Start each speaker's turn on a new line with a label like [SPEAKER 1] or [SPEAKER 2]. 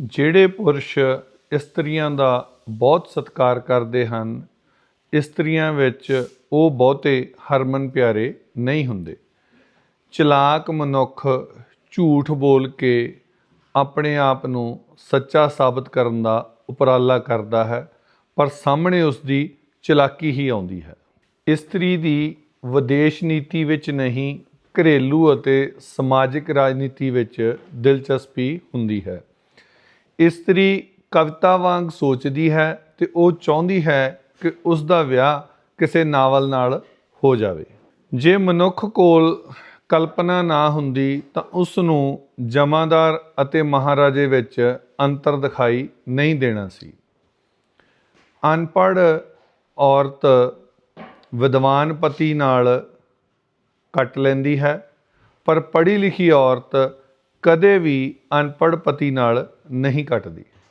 [SPEAKER 1] ਜਿਹੜੇ ਪੁਰਸ਼ ਇਸਤਰੀਆਂ ਦਾ ਬਹੁਤ ਸਤਿਕਾਰ ਕਰਦੇ ਹਨ ਇਸਤਰੀਆਂ ਵਿੱਚ ਉਹ ਬਹੁਤੇ ਹਰਮਨ ਪਿਆਰੇ ਨਹੀਂ ਹੁੰਦੇ। ਚਲਾਕ ਮਨੁੱਖ ਝੂਠ ਬੋਲ ਕੇ ਆਪਣੇ ਆਪ ਨੂੰ ਸੱਚਾ ਸਾਬਤ ਕਰਨ ਦਾ ਉਪਰਾਲਾ ਕਰਦਾ ਹੈ, ਪਰ ਸਾਹਮਣੇ ਉਸ ਦੀ ਚਲਾਕੀ ਹੀ ਆਉਂਦੀ ਹੈ। ਇਸਤਰੀ ਦੀ ਵਿਦੇਸ਼ ਨੀਤੀ ਵਿੱਚ ਨਹੀਂ, ਘਰੇਲੂ ਅਤੇ ਸਮਾਜਿਕ ਰਾਜਨੀਤੀ ਵਿੱਚ ਦਿਲਚਸਪੀ ਹੁੰਦੀ ਹੈ। ਇਸਤਰੀ ਕਵਿਤਾ ਵਾਂਗ ਸੋਚਦੀ ਹੈ ਤੇ ਉਹ ਚਾਹੁੰਦੀ ਹੈ ਕਿ ਉਸ ਦਾ ਵਿਆਹ ਕਿਸੇ ਨਾਵਲ ਨਾਲ ਹੋ ਜਾਵੇ। ਜੇ ਮਨੁੱਖ ਕੋਲ ਕਲਪਨਾ ਨਾ ਹੁੰਦੀ ਤਾਂ ਉਸ ਨੂੰ ਜਮਾਦਾਰ ਅਤੇ ਮਹਾਰਾਜੇ ਵਿੱਚ ਅੰਤਰ ਦਿਖਾਈ ਨਹੀਂ ਦੇਣਾ ਸੀ। ਅਨਪੜ੍ਹ ਔਰਤ ਵਿਦਵਾਨ ਪਤੀ ਨਾਲ ਕੱਟ ਲੈਂਦੀ ਹੈ, ਪਰ ਪੜ੍ਹੀ ਲਿਖੀ ਔਰਤ ਕਦੇ ਵੀ ਅਨਪੜ੍ਹ ਪਤੀ ਨਾਲ ਨਹੀਂ ਕੱਟਦੀ